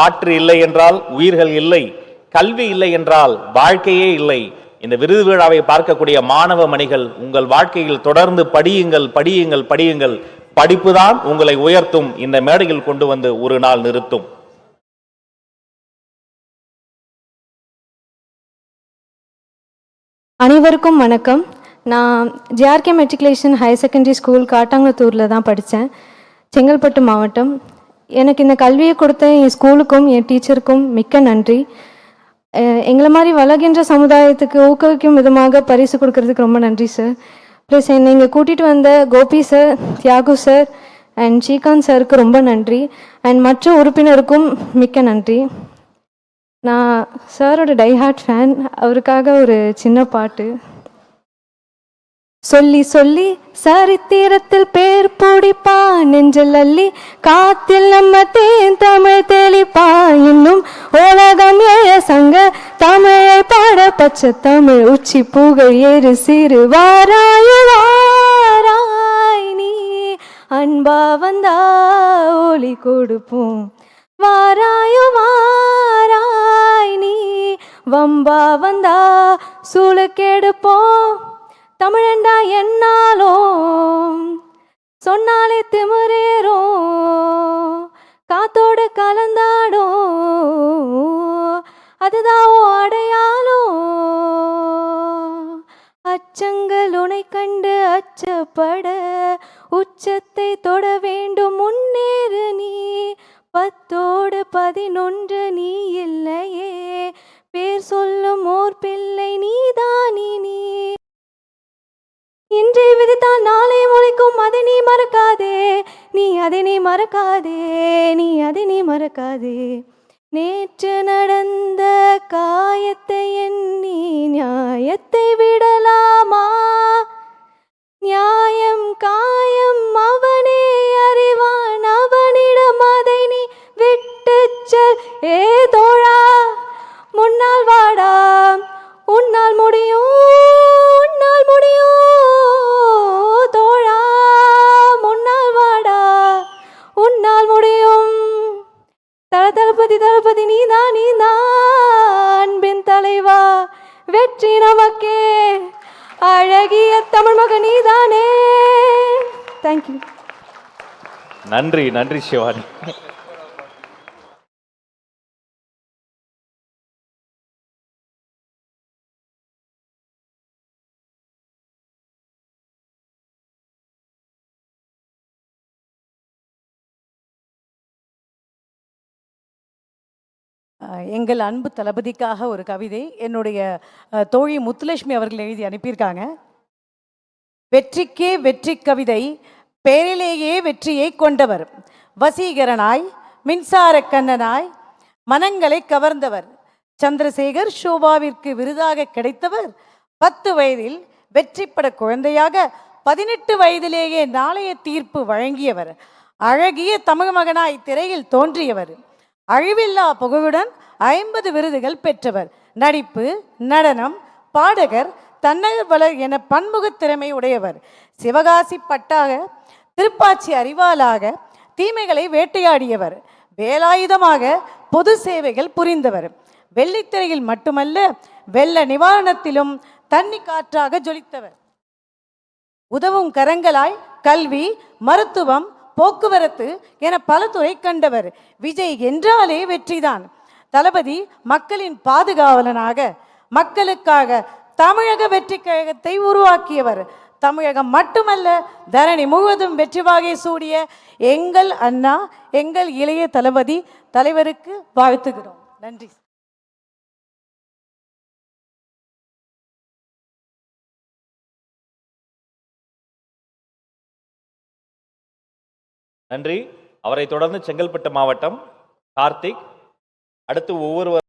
காற்று இல்லை என்றால் உயிர்கள் இல்லை கல்வி இல்லை என்றால் வாழ்க்கையே இல்லை. இந்த விருது விழாவை பார்க்கக்கூடிய மாணவ மணிகள் உங்கள் வாழ்க்கையில் தொடர்ந்து படியுங்கள் படியுங்கள் படியுங்கள். படிப்புதான் உங்களை உயர்த்தும். இந்த மேடையில் கொண்டு வந்து ஒரு நாள் நிறுத்தும். அனைவருக்கும் வணக்கம். நான் GRK matriculation higher secondary school காட்டாங்குளத்தூரில் தான் படித்தேன் செங்கல்பட்டு மாவட்டம். எனக்கு இந்த கல்வியை கொடுத்த என் ஸ்கூலுக்கும் என் டீச்சருக்கும் மிக்க நன்றி. எங்களை மாதிரி வளர்கின்ற சமுதாயத்துக்கு ஊக்குவிக்கும் விதமாக பரிசு கொடுக்கறதுக்கு ரொம்ப நன்றி சார். ப்ளஸ் என்னை இங்கே கூட்டிகிட்டு வந்த Gopi sir Thiyagu sir and Srikanth சாருக்கு ரொம்ப நன்றி. அண்ட் மற்ற உறுப்பினருக்கும் மிக்க நன்றி. நான் சாரோட டைஹார்ட் ஃபேன். அவருக்காக ஒரு சின்ன பாட்டு. சொல்லி சொல்லி சரித்திரத்தில் பேர் பிடிப்பா நெஞ்சில் அள்ளி காத்தில் நம்ம தேன் தமிழ் தெளிப்பா இன்னும் உலகம் ஏழ சங்க தமிழை பாட பச்சை தமிழ் உச்சி புகழ் ஏறு சிறு வாராய் வாராய் நீ. அன்பா வந்தா ஒளி கொடுப்போம். வாராயு வாராய் நீ. வம்பா வந்தா சூளுக்கெடுப்போம். தமிழண்டா என்னாலும்? சொன்னாலே திமிரேறும். காத்தோடு கலந்தாடும். அதுதான் அடையாளம். அச்சங்கள் உனை கண்டு அச்சப்பட உச்சத்தை தொட வேண்டும். முன்னேறு நீ. பத்தோடு பதினொன்று அதை நீ மறக்காதே. நீ அதை நீ மறக்காதே. நீ அதை நீ மறக்காதே. நேற்று நடந்த காயத்தை எண்ணி நியாயத்தை விடலாமா? தளபதி தளபதி நீதான் நீதான் அன்பின் தலைவா வெற்றி நமக்கே. அழகிய தமிழ் மகன் நீதானே தேங்க்யூ நன்றி நன்றி சிவானி. எங்கள் அன்பு தளபதிக்காக ஒரு கவிதை என்னுடைய தோழி முத்துலட்சுமி அவர்கள் எழுதி அனுப்பியிருக்காங்க. வெற்றிக்கே வெற்றி கவிதை பேரிலேயே வெற்றியை கொண்டவர். வசீகரனாய் மின்சார கண்ணனாய் மனங்களை கவர்ந்தவர். சந்திரசேகர் ஷோபாவிற்கு விருதாக கிடைத்தவர். பத்து வயதில் வெற்றிப்பட குழந்தையாக பதினெட்டு வயதிலேயே நாளைய தீர்ப்பு வழங்கியவர். அழகிய தமிழ் மகனாய் திரையில் தோன்றியவர். அழிவில்லா புகழுடன் ஐம்பது விருதுகள் பெற்றவர். நடிப்பு நடனம் பாடகர் தன்னகவலர் என பன்முகத் திறமை உடையவர். சிவகாசி பட்டாக திருப்பாச்சி அறிவாளாக தீமைகளை வேட்டையாடியவர். வேலாயுதமாக பொது சேவைகள் புரிந்தவர். வெள்ளித்திரையில் மட்டுமல்ல வெள்ள நிவாரணத்திலும் தண்ணி காற்றாக ஜொலித்தவர். உதவும் கரங்களாய் கல்வி மருத்துவம் போக்குவரத்து என பல துறை கண்டவர். விஜய் என்றாலே வெற்றிதான். தளபதி மக்களின் பாதுகாவலனாக மக்களுக்காக தமிழக வெற்றி கழகத்தை உருவாக்கியவர். தமிழகம் மட்டுமல்ல தரணி முழுவதும் வெற்றி வாகை சூடிய எங்கள் அண்ணா எங்கள் இளைய தளபதி தலைவருக்கு வாழ்த்துகிறோம். நன்றி. நன்றி. அவரை தொடர்ந்து செங்கல்பட்டு மாவட்டம் கார்த்திக். அடுத்து ஒவ்வொருவர்